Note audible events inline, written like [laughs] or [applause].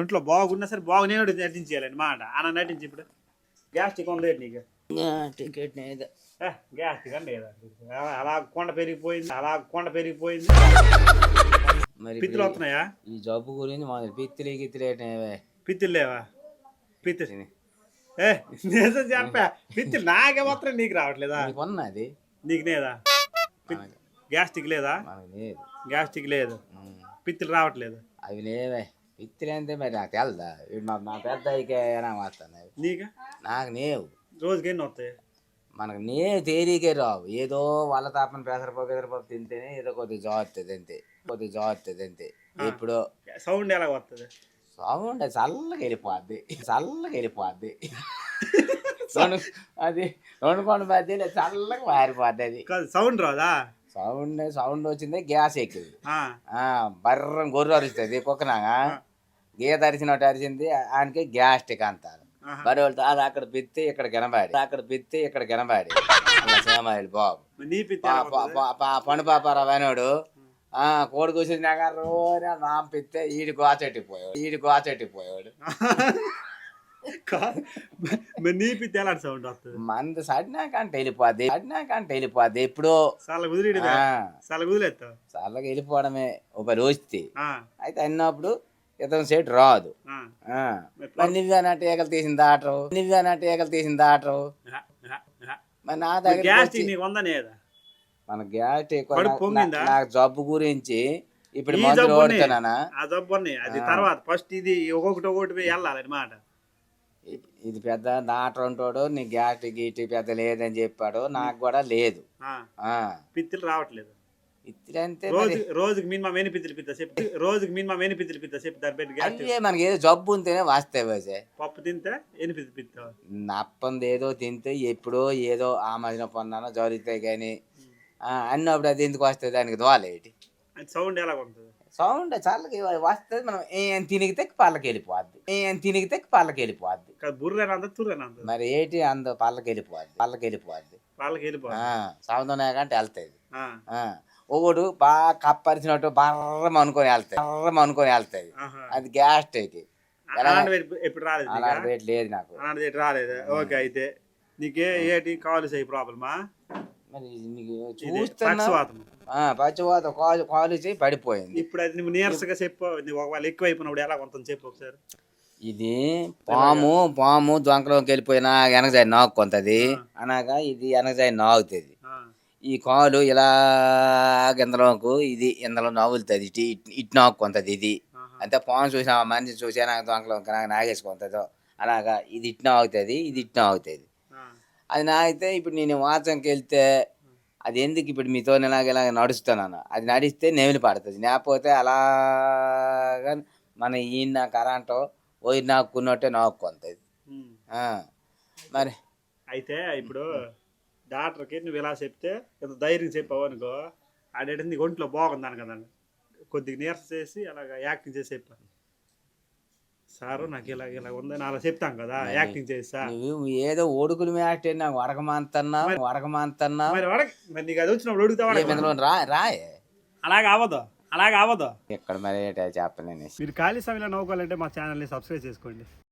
ఒంట్లో బాగున్నా సరే బాగు నేను నటించేయాలండి మాట. అన్న నటించి ఇప్పుడు. గ్యాస్ట్రిక్ ఉంది నీకు? టికెట్ లేదు. ఏ, గ్యాస్ట్రిక్ అండి. అలా- కొండ పెరిగిపోయింది అలా కొండ పెరిగిపోయింది. మరి పిత్తులు వస్తున్నాయా? ఈ జబ్బు గురించి మన పిత్తిలి గిత్తిలేటేవే పిత్తులు లేవా? పిత్తులు. ఏ నిజం చెప్పా. పిత్తులు నాకే మాత్రం నీకు రావట్లేదా? ఉన్నది నీకు లేదా? మనకి. గ్యాస్ట్రిక్ లేదా? మనకు లేదు. పిత్తులు రావట్లేదు. అవి లేవే. అంటే మరి నాకు తెలదా? మా మా పెద్ద అయికే వస్తున్నాయి నీకు? నాకు నేవు. రోజుకి వస్తాయి? మనకు నేవు తేలికే రావు. ఏదో వాళ్ళ తాపన పెసరపప్పు పెసరపప్పు తింటేనే ఏదో కొద్దిగా జారుతుంది అంతే కొద్దిగా జారుతుంది అంతే ఎప్పుడో. సౌండ్ ఎలా వస్తుంది సౌండ్ చల్లగా వెళ్ళిపోద్ది. చల్లగా వెళ్ళిపోద్ది. [laughs] రెండు అది రెండు కొండ మధ్యలో చల్లగా మారిపోద్ది అది. సౌండ్ రాదా? సౌండ్ సౌండ్ వచ్చింది గ్యాస్ ఎక్కింది. బర్రం గొర్రె అరుస్తుంది కుక్కనాగా. గీత అరిచినట్టు అరిచింది ఆయనకి గ్యాస్ట్రిక్ అంటారు వాళ్ళు అది అక్కడ పిత్తి ఇక్కడ గెనబాడి. అక్కడ పిత్తి ఇక్కడ గెనబాడి. సేమాయిలు బాబు. మరి నీ పిత్తి పా- ఎలా పా- వస్తది? పా- పా- పని పాపారావు అయినాడు ఆ కోడి కూర్చున్నాక రోజు నాం పిత్తే ఈడి గోచెట్టిపోయాడు ఈడి గోచెట్టిపోయాడు కాదు. మరి నీ పిత్తి ఎలా సౌండ్ వస్తుంది? మంది సడినాక అంటే వెళ్ళిపోద్ది సడినాక అంటే వెళ్ళిపోద్ది ఎప్పుడో. చాలా కుదిరి ఆ, చాలా కుదిలేస్తావు చల్లగా వెళ్ళిపోవడమే ఒక రోజుతి ఆ, అయితే అన్నప్పుడు ఇతను సెట్ రాదు. నువ్వేనట్టు ఏకలు తీసిన దాటరు నువ్వేనట్టు ఏకలు తీసిన దాటరు ఆహా, ఆహా, ఆహా. మరి నా దగ్గర మన గ్యాస్ నాకు జబ్బు గురించి ఇప్పుడు ఈ మందులు జబ్బుని- ఓడుతున్నానా ఆ జబ్బు ఉన్నాయి. అది తర్వాత ఫస్ట్ ఇది ఒక్కొక్కటి పోయి వెళ్ళాలి అనమాట ఇది పెద్ద నాటంటోడు నీ గ్యాస్ గీటి పెద్ద లేదని చెప్పాడు. నాకు కూడా లేదు. ఆ. పిత్తులు రావట్లేదు. రోజు రోజుకి మినిమం ఎన్ని పిత్తులు పిత్తా చెప్పి? రోజుకి మినిమం ఎన్ని పిత్తులు పిత్తా చెప్పి? దాని పెట్టి గ్యాస్ మనకి ఏదో జబ్బు ఉంటేనే వాస్తే వేసే పప్పు తింటే ఎన్ని పిత్తులు పిత్తావు నప్పంది ఏదో తింటే ఎప్పుడో ఏదో ఆ మధ్యన పొన్నానో జరుగుతాయి కానీ అన్నప్పుడు అది ఎందుకు వస్తుంది? దానికి దోలేటి సౌండ్ ఎలా ఉంటుంది సౌండ్ చల్లకి వస్తుంది మనం. ఏం తినిగితే పళ్ళకి వెళ్ళిపోద్ది. ఏం తినిగితే పళ్ళకి వెళ్ళిపోద్ది. మరి ఏంటి అంద పళ్ళకి వెళ్ళిపోద్ది పళ్ళకి వెళ్ళిపోద్ది. వాళ్ళకి వెళ్ళిపోవాలి సౌందర్య కంటే వెళ్తాయి ఒకడు బాగా కప్పరిచినట్టు బర్రం అనుకొని వెళ్తాయి. బర్రం అనుకొని వెళ్తాయి. అది గ్యాస్ టేకి ఎప్పుడు రాలేదు నీకా? అలాంటి లేదు నాకు. రాలేదు. ఓకే అయితే నీకే ఏటి కావాలి అయ్యి ప్రాబ్లమా మరి నీకు చూస్తున్నా? పచ్చివాత కాలు కాలు చేయి పడిపోయింది. ఇప్పుడు అది నువ్వు నీరసగా చెప్పు. ఒకవేళ ఎక్కువ అయిపోయినప్పుడు ఎలా కొంత చెప్పు ఒకసారి. ఇది పాము పాము దొంకలోకి వెళ్ళిపోయినా వెనకజాయి నాకుంటది అనగా ఇది వెనకజాయి నాగుతుంది. ఈ కాలు ఇలా గిందలోకు ఇది ఇందులో నవ్వులుతుంది ఇటు ఇటు- నాకుంటది ఇది. అంటే పాము చూసిన మనిషి చూసా నాకు దొంకలో నాకు నాగేసుకుంటుందో అలాగా ఇది ఇట్న ఆగుతుంది ఇది ఇట్న ఆగుతుంది అది నాగితే ఇప్పుడు నేను వాచంకి వెళ్తే అది ఎందుకు ఇప్పుడు మీతో ఇలాగ ఇలాగ నడుస్తున్నాను? అది నడిస్తే నెమిలి పడుతుంది. లేకపోతే అలాగా మన ఈయన కరెంటు పోయి నాకున్నట్టే నాకుంటుంది. మరి అయితే ఇప్పుడు డాక్టర్కి నువ్వు ఇలా చెప్తే ఎంత ధైర్యం చెప్పావు అనుకో ఆడేట నీకు ఒంట్లో బాగుందని కదా కొద్దిగా నీరస చేసి అలాగ యాక్టింగ్ చేసి చెప్పా సారు నాకు ఇలా ఇలా ఉందని అలా చెప్తాం కదా యాక్టింగ్ చేసి సార్ నువ్వు ఏదో ఓడుకులు మేటే నాకు వడకమంతన్నా వడకమంతన్నా. మరి వాడకి మరి నీకు అది వచ్చినప్పుడు అడుగుతావా రా రాయే. అలాగ అవ్వదు అలాగ అవ్వదు. ఇక్కడ మరి ఏంటో చెప్పలేనేసి మీరు ఖాళీ సమయంలో నవ్వుకోవాలంటే మా ఛానల్ని సబ్స్క్రైబ్ చేసుకోండి.